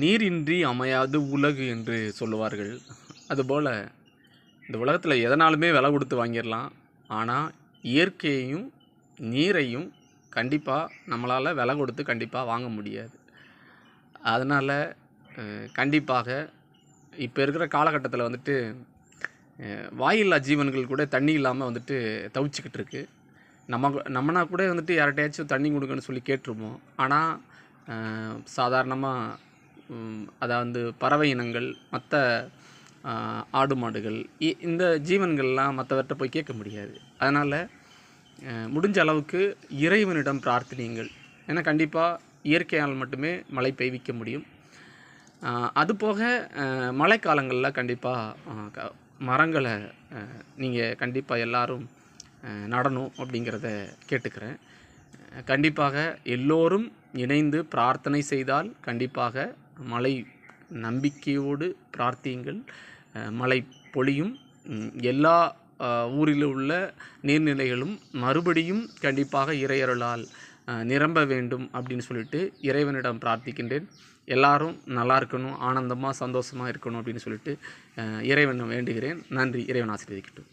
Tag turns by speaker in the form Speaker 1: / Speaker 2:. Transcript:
Speaker 1: நீரின்றி அமையாது உலகு என்று சொல்லுவார்கள். அதுபோல் இந்த உலகத்தில் எதனாலுமே விலை கொடுத்து வாங்கிடலாம் ஆனால் இயற்கையையும் நீரையும் கண்டிப்பாக நம்மளால் விலை கொடுத்து கண்டிப்பாக வாங்க முடியாது. அதனால் கண்டிப்பாக இப்போ இருக்கிற காலகட்டத்தில் வந்துட்டு வாயில்லா ஜீவன்கள் கூட தண்ணி இல்லாமல் வந்துட்டு தவிச்சிக்கிட்டு இருக்கு. நம்ம நம்மனா கூட வந்துட்டு யார்கிட்டயாச்சும் தண்ணி கொடுங்கன்னு சொல்லி கேட்டிருப்போம். ஆனால் சாதாரணமாக அதாவது பறவை இனங்கள் மற்ற ஆடு மாடுகள் இ- இந்த ஜீவன்கள்லாம் மற்றவர்கிட்ட போய் கேட்க முடியாது. அதனால் முடிஞ்ச அளவுக்கு இறைவனிடம் பிரார்த்தனையுங்கள் ஏன்னா கண்டிப்பாக இயற்கையால் மட்டுமே மழை பெய்விக்க முடியும். அதுபோக மழைக்காலங்களில் கண்டிப்பாக மரங்களை நீங்கள் கண்டிப்பாக எல்லோரும் நடணும் அப்படிங்கிறத கேட்டுக்கிறேன். கண்டிப்பாக எல்லோரும் இணைந்து பிரார்த்தனை செய்தால் கண்டிப்பாக மழை நம்பிக்கையோடு பிரார்த்தியுங்கள். மழை பொழியும். எல்லா ஊரில் உள்ள நீர்நிலைகளும் மறுபடியும் கண்டிப்பாக இறையருளால் நிரம்ப வேண்டும் அப்படின்னு சொல்லிட்டு இறைவனிடம் பிரார்த்திக்கின்றேன். எல்லாரும் நல்லா இருக்கணும் ஆனந்தமாக சந்தோஷமாக இருக்கணும் அப்படின்னு சொல்லிட்டு இறைவனை வேண்டுகிறேன். நன்றி. இறைவன் ஆசீர்வதிக்கட்டும்.